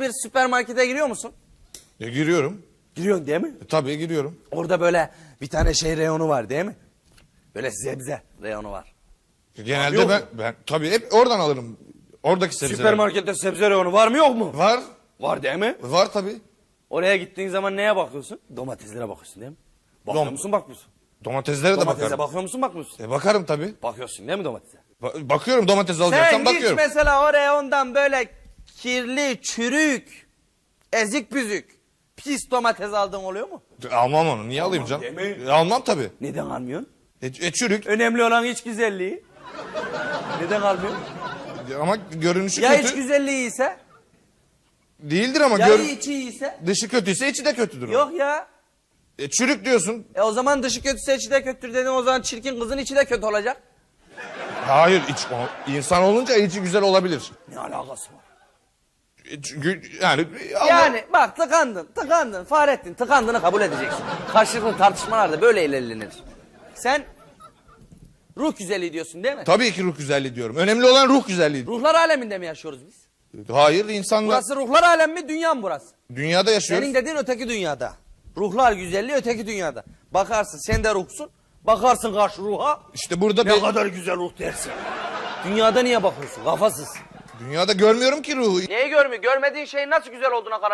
böyle bir süpermarkete giriyor musun? E, giriyorum. Giriyorsun değil mi? E, tabii giriyorum. Orada böyle bir tane şey reyonu var değil mi? Böyle sebze reyonu var. Genelde ben, ben tabii hep oradan alırım. Oradaki sebzeler. Süpermarkette sebze reyonu var mı yok mu? Var. Var değil mi? Var tabii. Oraya gittiğin zaman neye bakıyorsun? Domateslere bakıyorsun değil mi? Bakıyor Dom- musun bakmıyorsun? Domateslere de Domatese bakarım. bakıyor musun bakmıyorsun? E, bakarım tabii. Bakıyorsun değil mi domatese? Ba- bakıyorum domates alacaksam Sen hiç bakıyorum. mesela o reyondan böyle kirli, çürük, ezik büzük, pis domates aldın oluyor mu? Almam onu. Niye alayım canım? E, almam tabii. Neden almıyorsun? E, e, çürük. Önemli olan iç güzelliği. Neden almıyorsun? Ama görünüşü Ya kötü. iç güzelliği ise? Değildir ama Ya gör... içi iyiyse? dışı kötüyse içi de kötüdür. o. Yok ya. E, çürük diyorsun. E o zaman dışı kötüse içi de kötüdür dedin o zaman çirkin kızın içi de kötü olacak. Hayır iç, o, insan olunca içi güzel olabilir. Ne alakası var? Yani Allah- Yani bak tıkandın, tıkandın, Fahrettin tıkandığını kabul edeceksin. Karşılıklı tartışmalarda böyle ilerlenir. Sen ruh güzelliği diyorsun değil mi? Tabii ki ruh güzelliği diyorum. Önemli olan ruh güzelliği. Ruhlar aleminde mi yaşıyoruz biz? Hayır insanlar Burası ruhlar alem mi, dünya mı burası? dünyada yaşıyoruz. Senin dediğin öteki dünyada. Ruhlar güzelliği öteki dünyada. Bakarsın sen de ruhsun, bakarsın karşı ruha. İşte burada Ne be- kadar güzel ruh dersin. Dünyada niye bakıyorsun? Kafasız. Dünyada görmüyorum ki ruhu. Neyi görmüyor? Görmediğin şeyin nasıl güzel olduğuna karar